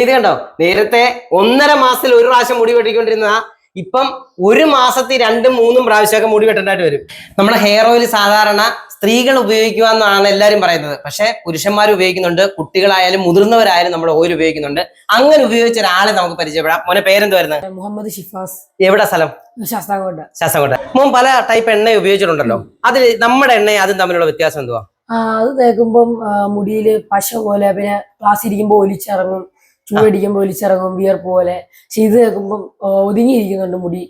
ഇത് കണ്ടോ? നേരത്തെ ഒന്നര മാസത്തിൽ ഒരു പ്രാവശ്യം മുടി വെട്ടിക്കൊണ്ടിരുന്ന ഇപ്പം ഒരു മാസത്തിൽ രണ്ടും മൂന്നും പ്രാവശ്യമൊക്കെ മുടി വെട്ടേണ്ടതായിട്ട് വരും. നമ്മുടെ ഹെയർ ഓയിൽ സാധാരണ സ്ത്രീകൾ ഉപയോഗിക്കുക എന്നാണ് എല്ലാവരും പറയുന്നത്. പക്ഷേ പുരുഷന്മാർ ഉപയോഗിക്കുന്നുണ്ട് കുട്ടികളായാലും മുതിർന്നവരായാലും നമ്മൾ ഓയിൽ ഉപയോഗിക്കുന്നുണ്ട്. അങ്ങനെ ഉപയോഗിച്ച ഒരാളെ നമുക്ക് പരിചയപ്പെടാം. മോനെ പേരെന്ത് വരുന്നത്? മുഹമ്മദ് ഷിഫാസ്. എവിടെ സ്ഥലം? ശാസ്താകോട്ട. ശാസ്ത്രകോട്ട മോൻ പല ടൈപ്പ് എണ്ണ ഉപയോഗിച്ചിട്ടുണ്ടല്ലോ. അതിൽ നമ്മുടെ എണ്ണയും അതും തമ്മിലുള്ള വ്യത്യാസം എന്തുവാ? അത് തേക്കുമ്പം മുടിയിൽ പശ പോലെ പിന്നെ ക്ലാസ് ഇരിക്കുമ്പോൾ ഒലിച്ചിറങ്ങും. ചൂടടിക്കുമ്പോൾ ഒലിച്ചിറങ്ങും വിയർപ്പ് പോലെ പക്ഷെ ഇത് തേക്കുമ്പം ആ, ഒതുങ്ങിയിരിക്കുന്നുണ്ട് മുടി.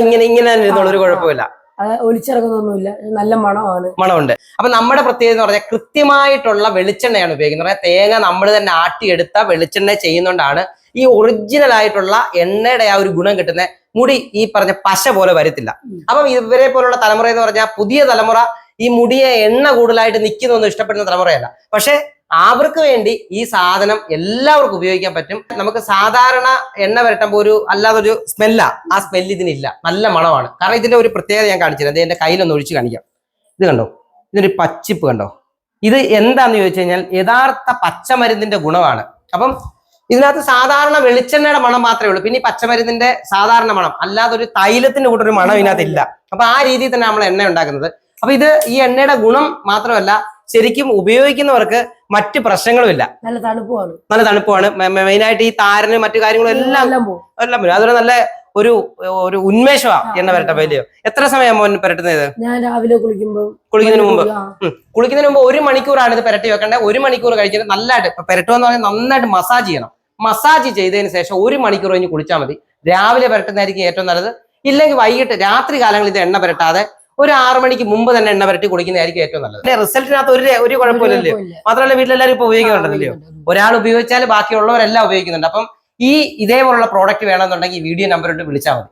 ഇങ്ങനെ ഇങ്ങനെ ഒരു. കുഴപ്പമില്ല. അത് ഒലിച്ചിറങ്ങുന്നൊന്നുമില്ല നല്ല മണമാണ്. മണമുണ്ട്. അപ്പൊ നമ്മുടെ പ്രത്യേകത എന്ന് പറഞ്ഞാൽ കൃത്യമായിട്ടുള്ള വെളിച്ചെണ്ണയാണ് ഉപയോഗിക്കുന്നത്. തേങ്ങ നമ്മൾ തന്നെ ആട്ടിയെടുത്ത വെളിച്ചെണ്ണ ചെയ്യുന്നോണ്ടാണ് ഈ ഒറിജിനൽ ആയിട്ടുള്ള എണ്ണയുടെ ആ ഒരു ഗുണം കിട്ടുന്ന. മുടി ഈ പറഞ്ഞ പശ പോലെ വരത്തില്ല. അപ്പം ഇവരെ പോലുള്ള തലമുറ എന്ന് പറഞ്ഞാൽ പുതിയ തലമുറ ഈ മുടിയെ എണ്ണ കൂടുതലായിട്ട് നിൽക്കുന്നൊന്നും ഇഷ്ടപ്പെടുന്ന തലമുറയല്ല. പക്ഷെ അവർക്ക് വേണ്ടി ഈ സാധനം എല്ലാവർക്കും ഉപയോഗിക്കാൻ പറ്റും. നമുക്ക് സാധാരണ എണ്ണ വരട്ടുമ്പോൾ ഒരു അല്ലാതൊരു സ്മെല്ല ആ. സ്മെല്ല് ഇതിനില്ല. നല്ല മണമാണ്. കാരണം ഇതിന്റെ ഒരു പ്രത്യേകത ഞാൻ കാണിച്ചിരുന്നത് എന്റെ കയ്യിലൊന്ന് ഒഴിച്ച് കാണിക്കാം. ഇത് കണ്ടോ? ഇതിനൊരു പച്ചിപ്പ് കണ്ടോ? ഇത് എന്താന്ന് ചോദിച്ചു കഴിഞ്ഞാൽ യഥാർത്ഥ പച്ചമരുന്നിന്റെ ഗുണമാണ്. അപ്പം ഇതിനകത്ത് സാധാരണ വെളിച്ചെണ്ണയുടെ മണം മാത്രമേ ഉള്ളൂ. പിന്നെ ഈ പച്ചമരുന്നിന്റെ സാധാരണ മണം അല്ലാതെ ഒരു തൈലത്തിന്റെ കൂടെ ഒരു മണം ഇതിനകത്ത് ഇല്ല. അപ്പൊ ആ രീതിയിൽ തന്നെ നമ്മൾ എണ്ണ ഉണ്ടാക്കുന്നത്. അപ്പൊ ഇത് ഈ എണ്ണയുടെ ഗുണം മാത്രമല്ല ശരിക്കും ഉപയോഗിക്കുന്നവർക്ക് മറ്റു പ്രശ്നങ്ങളും ഇല്ല നല്ല തണുപ്പാണ് നല്ല തണുപ്പാണ് മെയിനായിട്ട് ഈ താരനും മറ്റു കാര്യങ്ങളും എല്ലാം എല്ലാം വരും. അതുപോലെ നല്ല ഒരു ഒരു ഉന്മേഷമാണ് എണ്ണ വരട്ടെ വലിയ എത്ര സമയം മോൻ പുരട്ടുന്നത്? ഞാൻ രാവിലെ കുളിക്കുമ്പോൾ കുളിക്കുന്നതിന് മുമ്പ്. കുളിക്കുന്നതിന് മുമ്പ് ഒരു മണിക്കൂറാണ് ഇത് പെരട്ടി വെക്കേണ്ടത് ഒരു മണിക്കൂർ കഴിച്ചിട്ട് നല്ലതായിട്ട് എന്ന് പറഞ്ഞാൽ നന്നായിട്ട് മസാജ് ചെയ്യണം. മസാജ് ചെയ്തതിന് ശേഷം ഒരു മണിക്കൂർ കഴിഞ്ഞ് കുളിച്ചാൽ മതി. രാവിലെ പെരട്ടുന്നതായിരിക്കും ഏറ്റവും നല്ലത്. ഇല്ലെങ്കിൽ വൈകിട്ട് രാത്രി കാലങ്ങളിൽ ഇത് എണ്ണ പെരട്ടാതെ ഒരു ആറു മണിക്ക് മുമ്പ് തന്നെ എണ്ണ വരട്ടി കുളിക്കുന്നതായിരിക്കും ഏറ്റവും നല്ലത്. റിസൾട്ടിനകത്ത് ഒരു ഒരു കുഴപ്പമില്ലല്ലോ? മാത്രമല്ല വീട്ടിലെല്ലാവരും ഇപ്പൊ ഉപയോഗിക്കുന്നുണ്ടല്ലോ. ഒരാൾ ഉപയോഗിച്ചാൽ ബാക്കിയുള്ളവരെല്ലാം ഉപയോഗിക്കുന്നുണ്ട്. അപ്പം ഈ ഇതേപോലുള്ള പ്രോഡക്റ്റ് വേണമെന്നുണ്ടെങ്കിൽ വീഡിയോ നമ്പർ ഇട്ട് വിളിച്ചാൽ മതി.